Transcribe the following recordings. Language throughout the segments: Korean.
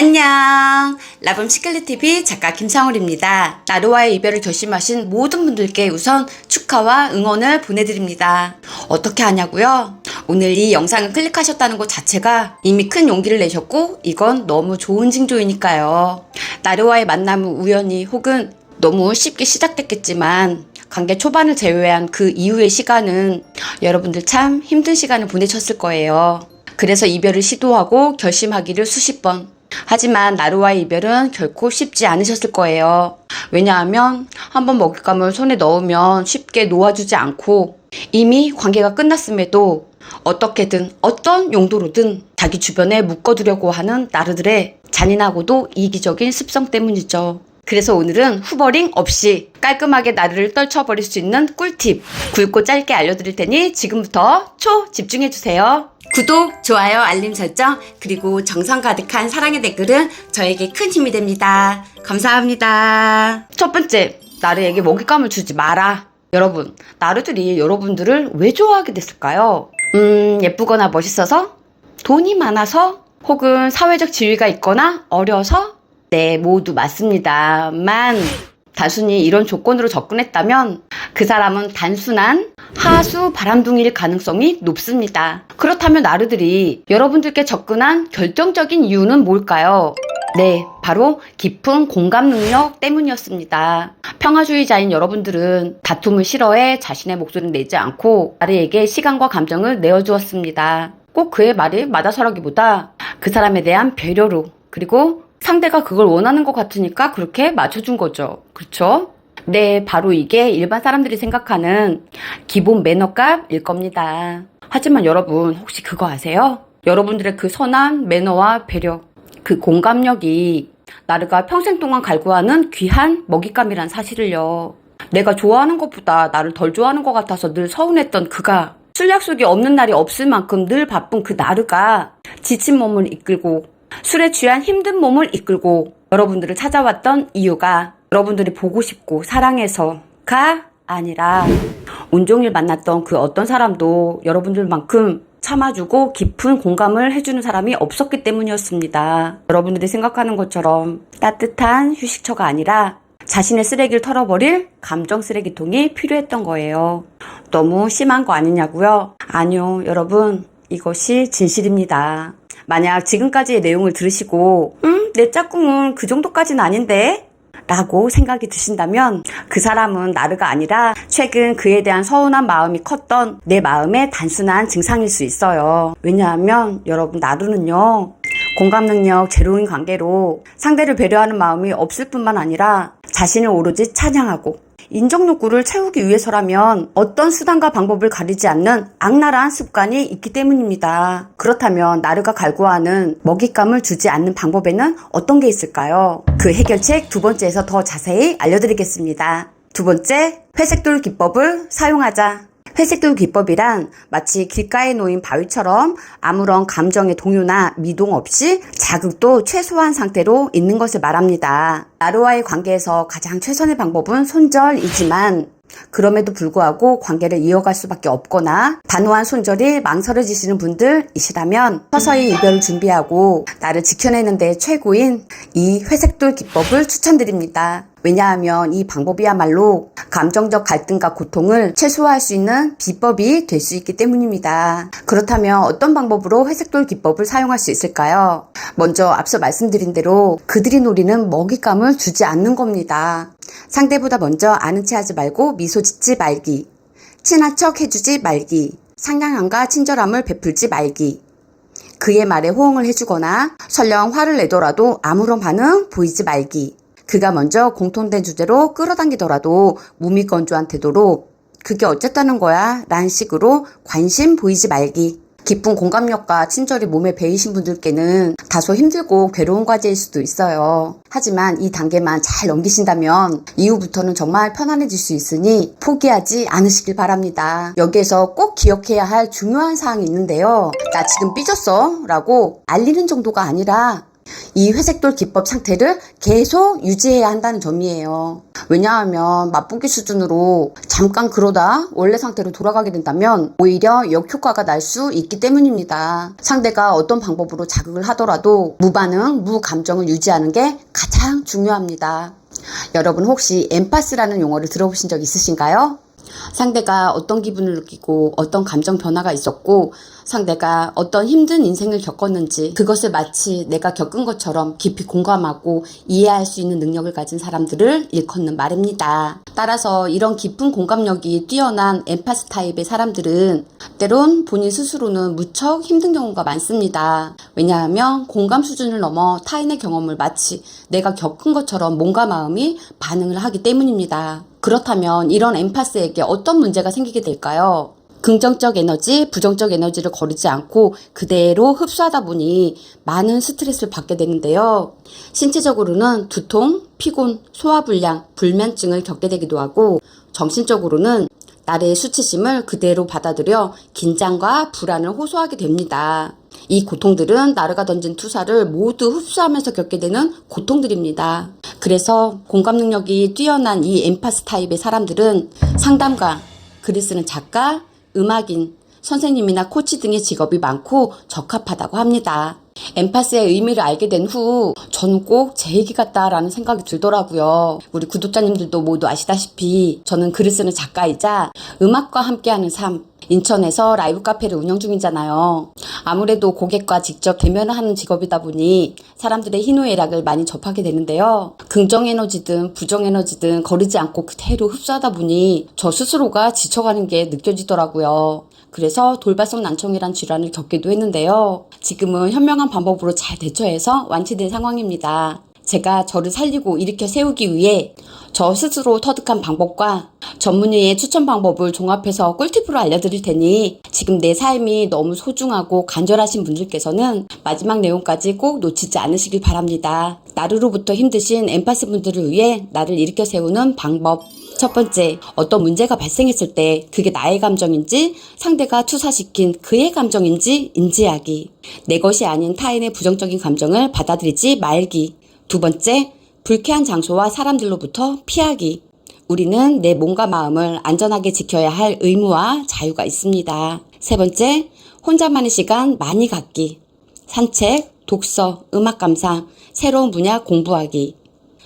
안녕. 라붐 시클릿TV 작가 김상울입니다. 나루와의 이별을 결심하신 모든 분들께 우선 축하와 응원을 보내드립니다. 어떻게 하냐고요? 오늘 이 영상을 클릭하셨다는 것 자체가 이미 큰 용기를 내셨고 이건 너무 좋은 징조이니까요. 나루와의 만남은 우연히 혹은 너무 쉽게 시작됐겠지만 관계 초반을 제외한 그 이후의 시간은 여러분들 참 힘든 시간을 보내셨을 거예요. 그래서 이별을 시도하고 결심하기를 수십 번. 하지만 나루와의 이별은 결코 쉽지 않으셨을 거예요. 왜냐하면 한번 먹잇감을 손에 넣으면 쉽게 놓아주지 않고 이미 관계가 끝났음에도 어떻게든 어떤 용도로든 자기 주변에 묶어두려고 하는 나르들의 잔인하고도 이기적인 습성 때문이죠. 그래서 오늘은 후버링 없이 깔끔하게 나르를 떨쳐버릴 수 있는 꿀팁 굵고 짧게 알려드릴 테니 지금부터 초 집중해주세요. 구독, 좋아요, 알림 설정, 그리고 정성 가득한 사랑의 댓글은 저에게 큰 힘이 됩니다. 감사합니다. 첫 번째, 나르에게 먹잇감을 주지 마라. 여러분, 나르들이 여러분들을 왜 좋아하게 됐을까요? 음, 예쁘거나 멋있어서? 돈이 많아서? 혹은 사회적 지위가 있거나 어려서? 네, 모두 맞습니다 만, 단순히 이런 조건으로 접근했다면 그 사람은 단순한 하수 바람둥이일 가능성이 높습니다. 그렇다면 나르들이 여러분들께 접근한 결정적인 이유는 뭘까요? 네, 바로 깊은 공감 능력 때문이었습니다. 평화주의자인 여러분들은 다툼을 싫어해 자신의 목소리를 내지 않고 나르에게 시간과 감정을 내어주었습니다. 꼭 그의 말이 맞아서라기보다 그 사람에 대한 배려로 그리고 상대가 그걸 원하는 것 같으니까 그렇게 맞춰준 거죠. 그렇죠? 네, 바로 이게 일반 사람들이 생각하는 기본 매너값일 겁니다. 하지만 여러분, 혹시 그거 아세요? 여러분들의 그 선한 매너와 배려, 그 공감력이 나르가 평생 동안 갈구하는 귀한 먹잇감이란 사실을요. 내가 좋아하는 것보다 나를 덜 좋아하는 것 같아서 늘 서운했던 그가 술 약속이 없는 날이 없을 만큼 늘 바쁜 그 나르가 지친 몸을 이끌고 술에 취한 힘든 몸을 이끌고 여러분들을 찾아왔던 이유가 여러분들이 보고 싶고 사랑해서가 아니라 온종일 만났던 그 어떤 사람도 여러분들만큼 참아주고 깊은 공감을 해주는 사람이 없었기 때문이었습니다. 여러분들이 생각하는 것처럼 따뜻한 휴식처가 아니라 자신의 쓰레기를 털어버릴 감정 쓰레기통이 필요했던 거예요. 너무 심한 거 아니냐고요? 아니요, 여러분. 이것이 진실입니다. 만약 지금까지의 내용을 들으시고, 음, 내 짝꿍은 그 정도까지는 아닌데? 라고 생각이 드신다면 그 사람은 나르가 아니라 최근 그에 대한 서운한 마음이 컸던 내 마음의 단순한 증상일 수 있어요. 왜냐하면 여러분 나르는요. 공감 능력 제로인 관계로 상대를 배려하는 마음이 없을 뿐만 아니라 자신을 오로지 찬양하고 인정 욕구를 채우기 위해서라면 어떤 수단과 방법을 가리지 않는 악랄한 습관이 있기 때문입니다. 그렇다면 나르가 갈구하는 먹잇감을 주지 않는 방법에는 어떤 게 있을까요? 그 해결책 두 번째에서 더 자세히 알려드리겠습니다. 두 번째, 회색돌 기법을 사용하자. 회색돌 기법이란 마치 길가에 놓인 바위처럼 아무런 감정의 동요나 미동 없이 자극도 최소한 상태로 있는 것을 말합니다. 나루와의 관계에서 가장 최선의 방법은 손절이지만 그럼에도 불구하고 관계를 이어갈 수밖에 없거나 단호한 손절이 망설여지시는 분들이시다면 서서히 이별을 준비하고 나를 지켜내는 데 최고인 이 회색돌 기법을 추천드립니다. 왜냐하면 이 방법이야말로 감정적 갈등과 고통을 최소화할 수 있는 비법이 될 수 있기 때문입니다. 그렇다면 어떤 방법으로 회색돌 기법을 사용할 수 있을까요? 먼저 앞서 말씀드린 대로 그들이 노리는 먹잇감을 주지 않는 겁니다. 상대보다 먼저 아는 체 하지 말고 미소 짓지 말기. 친한 척 해주지 말기. 상냥함과 친절함을 베풀지 말기. 그의 말에 호응을 해주거나 설령 화를 내더라도 아무런 반응 보이지 말기. 그가 먼저 공통된 주제로 끌어당기더라도 무미건조한 태도로 그게 어쨌다는 거야? 라는 식으로 관심 보이지 말기. 깊은 공감력과 친절이 몸에 배이신 분들께는 다소 힘들고 괴로운 과제일 수도 있어요. 하지만 이 단계만 잘 넘기신다면 이후부터는 정말 편안해질 수 있으니 포기하지 않으시길 바랍니다. 여기에서 꼭 기억해야 할 중요한 사항이 있는데요. 나 지금 삐졌어 라고 알리는 정도가 아니라 이 회색돌 기법 상태를 계속 유지해야 한다는 점이에요. 왜냐하면 맛보기 수준으로 잠깐 그러다 원래 상태로 돌아가게 된다면 오히려 역효과가 날 수 있기 때문입니다. 상대가 어떤 방법으로 자극을 하더라도 무반응, 무감정을 유지하는 게 가장 중요합니다. 여러분 혹시 엠파스라는 용어를 들어보신 적 있으신가요? 상대가 어떤 기분을 느끼고 어떤 감정 변화가 있었고 상대가 어떤 힘든 인생을 겪었는지 그것을 마치 내가 겪은 것처럼 깊이 공감하고 이해할 수 있는 능력을 가진 사람들을 일컫는 말입니다. 따라서 이런 깊은 공감력이 뛰어난 엠파스 타입의 사람들은 때론 본인 스스로는 무척 힘든 경우가 많습니다. 왜냐하면 공감 수준을 넘어 타인의 경험을 마치 내가 겪은 것처럼 몸과 마음이 반응을 하기 때문입니다. 그렇다면 이런 엠파스에게 어떤 문제가 생기게 될까요? 긍정적 에너지, 부정적 에너지를 거르지 않고 그대로 흡수하다 보니 많은 스트레스를 받게 되는데요. 신체적으로는 두통, 피곤, 소화불량, 불면증을 겪게 되기도 하고 정신적으로는 나의 수치심을 그대로 받아들여 긴장과 불안을 호소하게 됩니다. 이 고통들은 나르가 던진 투사를 모두 흡수하면서 겪게 되는 고통들입니다. 그래서 공감 능력이 뛰어난 이 엠파스 타입의 사람들은 상담가, 글을 쓰는 작가, 음악인, 선생님이나 코치 등의 직업이 많고 적합하다고 합니다. 엠파스의 의미를 알게 된 후 저는 꼭 제 얘기 같다라는 생각이 들더라고요. 우리 구독자님들도 모두 아시다시피 저는 글을 쓰는 작가이자 음악과 함께하는 삶, 인천에서 라이브 카페를 운영 중이잖아요. 아무래도 고객과 직접 대면을 하는 직업이다 보니 사람들의 희노애락을 많이 접하게 되는데요. 긍정 에너지든 부정 에너지든 거르지 않고 그대로 흡수하다 보니 저 스스로가 지쳐가는 게 느껴지더라고요. 그래서 돌발성 난청이란 질환을 겪기도 했는데요. 지금은 현명한 방법으로 잘 대처해서 완치된 상황입니다. 제가 저를 살리고 일으켜 세우기 위해 저 스스로 터득한 방법과 전문의의 추천 방법을 종합해서 꿀팁으로 알려드릴 테니 지금 내 삶이 너무 소중하고 간절하신 분들께서는 마지막 내용까지 꼭 놓치지 않으시길 바랍니다. 나르로부터 힘드신 엠파스 분들을 위해 나를 일으켜 세우는 방법. 첫 번째, 어떤 문제가 발생했을 때 그게 나의 감정인지 상대가 투사시킨 그의 감정인지 인지하기. 내 것이 아닌 타인의 부정적인 감정을 받아들이지 말기. 두 번째, 불쾌한 장소와 사람들로부터 피하기. 우리는 내 몸과 마음을 안전하게 지켜야 할 의무와 자유가 있습니다. 세 번째, 혼자만의 시간 많이 갖기. 산책, 독서, 음악 감상, 새로운 분야 공부하기.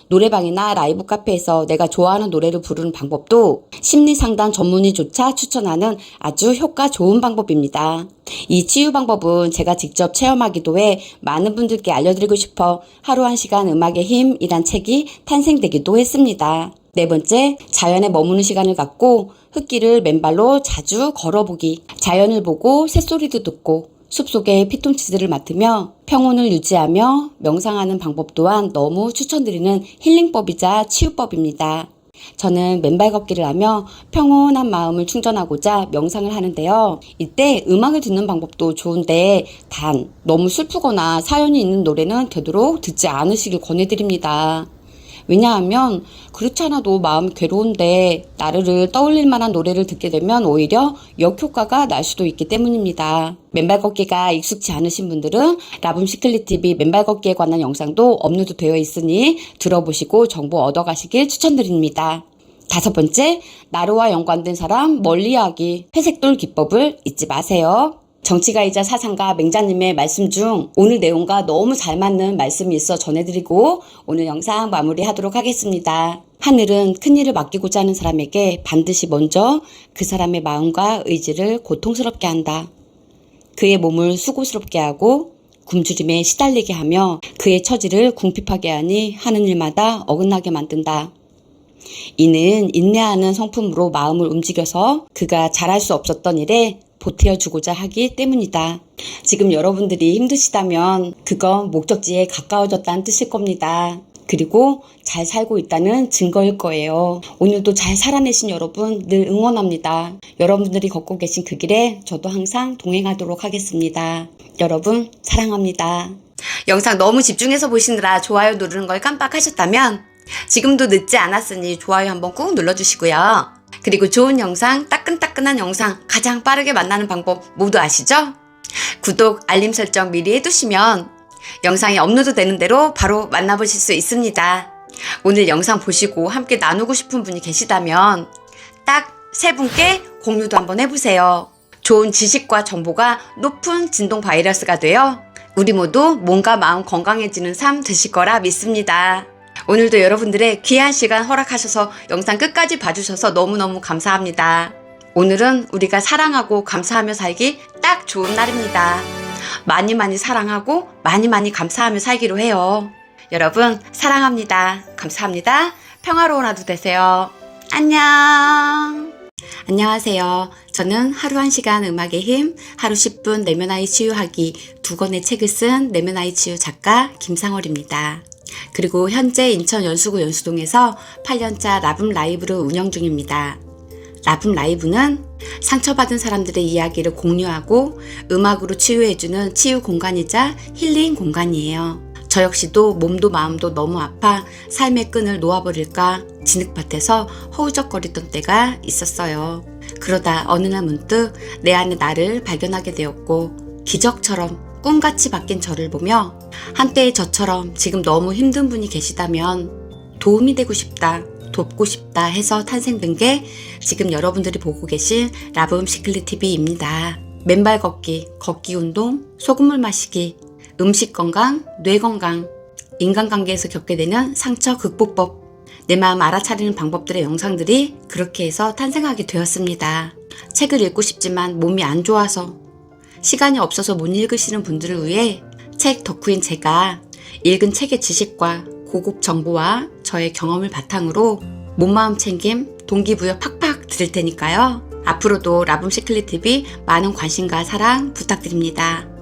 노래방이나 라이브 카페에서 내가 좋아하는 노래를 부르는 방법도 심리 상담 전문의조차 추천하는 아주 효과 좋은 방법입니다. 이 치유 방법은 제가 직접 체험하기도 해 많은 분들께 알려드리고 싶어 하루 한 시간 음악의 힘이란 책이 탄생되기도 했습니다. 네 번째, 자연에 머무는 시간을 갖고 흙길을 맨발로 자주 걸어보기. 자연을 보고 새소리도 듣고 숲속의 피톤치드를 맡으며 평온을 유지하며 명상하는 방법 또한 너무 추천드리는 힐링법이자 치유법입니다. 저는 맨발 걷기를 하며 평온한 마음을 충전하고자 명상을 하는데요. 이때 음악을 듣는 방법도 좋은데 단 너무 슬프거나 사연이 있는 노래는 되도록 듣지 않으시길 권해드립니다. 왜냐하면 그렇지 않아도 마음이 괴로운데 나르를 떠올릴 만한 노래를 듣게 되면 오히려 역효과가 날 수도 있기 때문입니다. 맨발 걷기가 익숙치 않으신 분들은 라붐 시클리 TV 맨발 걷기에 관한 영상도 업로드 되어 있으니 들어보시고 정보 얻어가시길 추천드립니다. 다섯 번째, 나르와 연관된 사람 멀리하기 회색돌 기법을 잊지 마세요. 정치가이자 사상가 맹자님의 말씀 중 오늘 내용과 너무 잘 맞는 말씀이 있어 전해드리고 오늘 영상 마무리하도록 하겠습니다. 하늘은 큰일을 맡기고자 하는 사람에게 반드시 먼저 그 사람의 마음과 의지를 고통스럽게 한다. 그의 몸을 수고스럽게 하고 굶주림에 시달리게 하며 그의 처지를 궁핍하게 하니 하는 일마다 어긋나게 만든다. 이는 인내하는 성품으로 마음을 움직여서 그가 잘할 수 없었던 일에 보태어 주고자 하기 때문이다. 지금 여러분들이 힘드시다면 그건 목적지에 가까워졌다는 뜻일 겁니다. 그리고 잘 살고 있다는 증거일 거예요. 오늘도 잘 살아내신 여러분 늘 응원합니다. 여러분들이 걷고 계신 그 길에 저도 항상 동행하도록 하겠습니다. 여러분 사랑합니다. 영상 너무 집중해서 보시느라 좋아요 누르는 걸 깜빡하셨다면 지금도 늦지 않았으니 좋아요 한번 꾹 눌러주시고요. 그리고 좋은 영상, 따끈따끈한 영상 가장 빠르게 만나는 방법 모두 아시죠? 구독, 알림 설정 미리 해두시면 영상이 업로드 되는 대로 바로 만나보실 수 있습니다. 오늘 영상 보시고 함께 나누고 싶은 분이 계시다면 딱 세 분께 공유도 한번 해보세요. 좋은 지식과 정보가 높은 진동 바이러스가 되어 우리 모두 몸과 마음 건강해지는 삶 되실 거라 믿습니다. 오늘도 여러분들의 귀한 시간 허락하셔서 영상 끝까지 봐주셔서 너무너무 감사합니다. 오늘은 우리가 사랑하고 감사하며 살기 딱 좋은 날입니다. 많이 많이 사랑하고 많이 많이 감사하며 살기로 해요. 여러분, 사랑합니다. 감사합니다. 평화로운 하루 되세요. 안녕. 안녕하세요. 저는 하루 한 시간 음악의 힘, 하루 10분 내면 아이 치유하기 두 권의 책을 쓴 내면 아이 치유 작가 김상월입니다. 그리고 현재 인천 연수구 연수동에서 8년차 라붐 라이브를 운영 중입니다. 라붐 라이브는 상처받은 사람들의 이야기를 공유하고 음악으로 치유해주는 치유 공간이자 힐링 공간이에요. 저 역시도 몸도 마음도 너무 아파 삶의 끈을 놓아버릴까 진흙밭에서 허우적거리던 때가 있었어요. 그러다 어느 날 문득 내 안에 나를 발견하게 되었고 기적처럼 꿈같이 바뀐 저를 보며 한때의 저처럼 지금 너무 힘든 분이 계시다면 도움이 되고 싶다, 돕고 싶다 해서 탄생된 게 지금 여러분들이 보고 계신 라붐 시클릿 TV입니다. 맨발 걷기, 걷기 운동, 소금물 마시기, 음식 건강, 뇌 건강, 인간관계에서 겪게 되는 상처 극복법, 내 마음 알아차리는 방법들의 영상들이 그렇게 해서 탄생하게 되었습니다. 책을 읽고 싶지만 몸이 안 좋아서 시간이 없어서 못 읽으시는 분들을 위해 책 덕후인 제가 읽은 책의 지식과 고급 정보와 저의 경험을 바탕으로 몸마음 챙김, 동기부여 팍팍 드릴 테니까요. 앞으로도 라붐 시클릿 TV 많은 관심과 사랑 부탁드립니다.